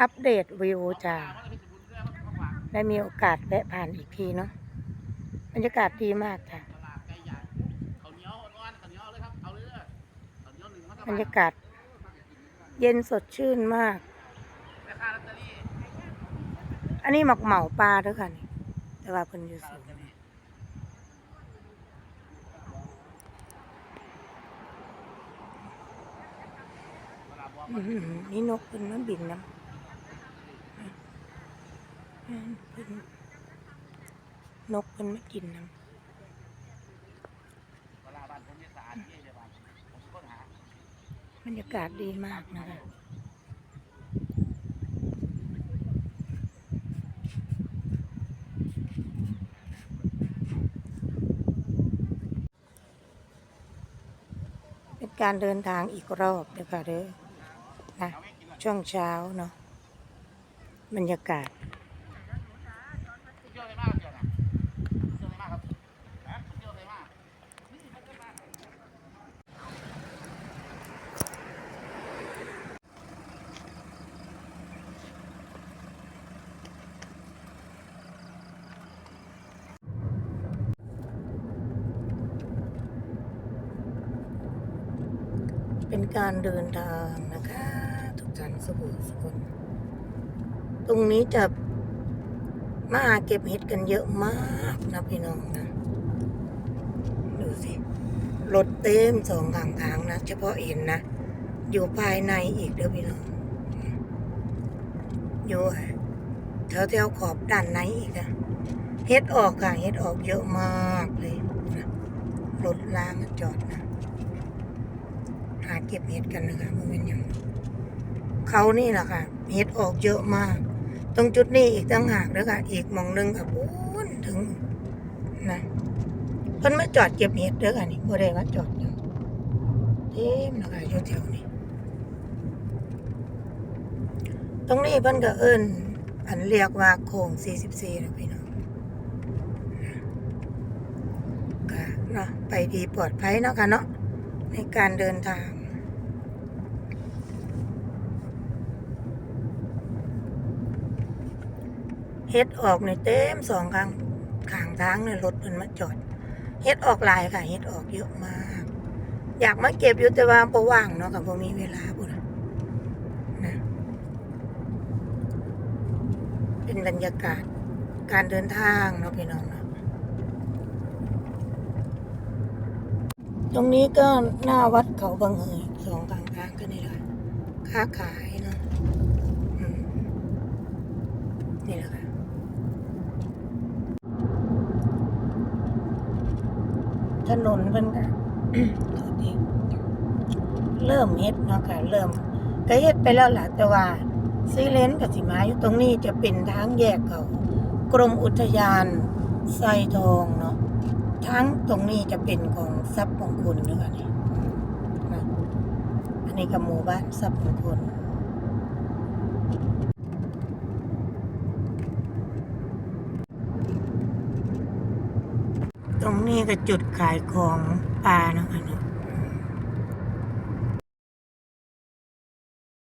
อัปเดตวิวจ้าได้มีโอกาสแวะผ่านอีกทีเนาะบรรยากาศดีมากจ้ะตลาดไก่ใหญ่ข้าวเหนียวอ่อนๆข้าวเหนียวเลยครับเอาเลยเด้อข้าวเหนียวหนึ่งมันก็บรรยากาศ เย็นสดชื่นมาก อันนี้หมักเหมาปลาด้วยค่ะนี่แต่ว่าเพิ่นอยู่สูงนี่อื้อหือนี่นกเพิ่นมันบินน้ำอืม เพิ่นนกเพิ่นมากินน้เวลาบ้านผมเนี่ยสะอาดเยี่ยเลยบ้านผมค้นหาำบรรยากาศดีมากนะคะเป็นการเดินทางอีกรอบเด้อค่ะเด้อนะช่วงเช้าเนาะบรรยากาศ เที่ยวอะไรมากเที่ยวนะเที่ยวอะไรมากครับฮะเที่ยวอะไรมาก เป็นการเดินทางนะคะ ทุกท่านสุขสุขคนตรงนี้จะมาเก็บเห็ดกันเยอะมากนะพี่น้องนะ ดูสิรถเต็มสองข้างทางนะ เฉพาะเห็นนะ อยู่ภายในอีกเด้อพี่น้อง อยู่แถวแถวๆขอบด้านในอีกนะเฮ็ดออกค่ะเฮ็ดออกเยอะมากเลยนะรถลามาจอดนะ หาเก็บเห็ดกันนะคะมันเป็นอย่างเขานี่แหละค่ะ เห็ดออกเยอะมาก ตรงจุดนี้อีกตั้งหากแล้วค่ะ อีกมองหนึงค่ะพูนถึงนะเพิ่นมาจอดเก็บเห็ดเด้อค่ะนี่บ่ได้มาจอดอยู่เต็มนะคะอยู่แถวนี้ตรงนี้เพิ่นก็เอิ้นอันเรียกว่าโค้ง44นะพี่น้องก็เนาะไปดีปลอดภัยเนาะค่ะเนาะในการเดินทาง เฮ็ดออกในเต็มสองข้างข้างทางเนี่ยรถมันมาจอดเฮ็ดออกหลายค่ะเฮ็ดออกเยอะมาก อยากมาเก็บอยู่แต่ว่าบ่ว่างเนาะกับบ่มีเวลาพุ่นนะเป็นบรรยากาศการเดินทางเนาะพี่น้องเนาะตรงนี้ก็หน้าวัดเขาบางเฮยสองทางทางก็นี่แหละค้าขายเนาะนี่แหละค่ะ ถนนเป็นก็โทษทีเริ่มเฮ็ดเนาะค่ะ เริ่มก็เฮ็ดไปแล้วล่ะแต่ว่าซีเลนกับสิมาอยู่ตรงนี้จะเป็นทางแยกเขากรมอุทยานไซทองเนาะทั้งตรงนี้จะเป็นของทรัพย์มงคลนะคะนี่นะอันนี้กับหมู่บ้านทรัพย์มงคล ตรงนี้ก็จุดขายของปลานะคะเนาะ